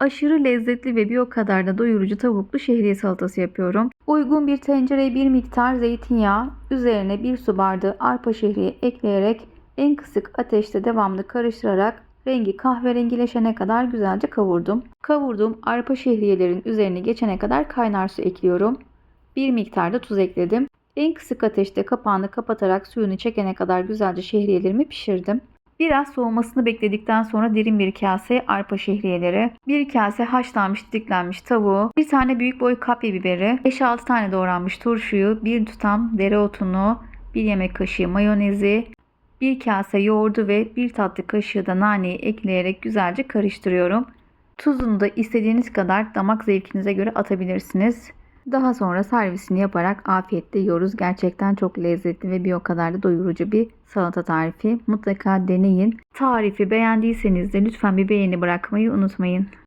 Aşırı lezzetli ve bir o kadar da doyurucu tavuklu şehriye salatası yapıyorum. Uygun bir tencereye bir miktar zeytinyağı, üzerine bir su bardağı arpa şehriye ekleyerek en kısık ateşte devamlı karıştırarak rengi kahverengileşene kadar güzelce kavurdum. Kavurduğum arpa şehriyelerin üzerine geçene kadar kaynar su ekliyorum. Bir miktar da tuz ekledim. En kısık ateşte kapağını kapatarak suyunu çekene kadar güzelce şehriyelerimi pişirdim. Biraz soğumasını bekledikten sonra derin bir kaseye arpa şehriyeleri, bir kase haşlanmış diklenmiş tavuğu, bir tane büyük boy kapya biberi, 5-6 tane doğranmış turşuyu, bir tutam dereotunu, bir yemek kaşığı mayonezi, bir kase yoğurdu ve bir tatlı kaşığı da naneyi ekleyerek güzelce karıştırıyorum. Tuzunu da istediğiniz kadar damak zevkinize göre atabilirsiniz. Daha sonra servisini yaparak afiyetle yiyoruz. Gerçekten çok lezzetli ve bir o kadar da doyurucu bir salata tarifi. Mutlaka deneyin. Tarifi beğendiyseniz de lütfen bir beğeni bırakmayı unutmayın.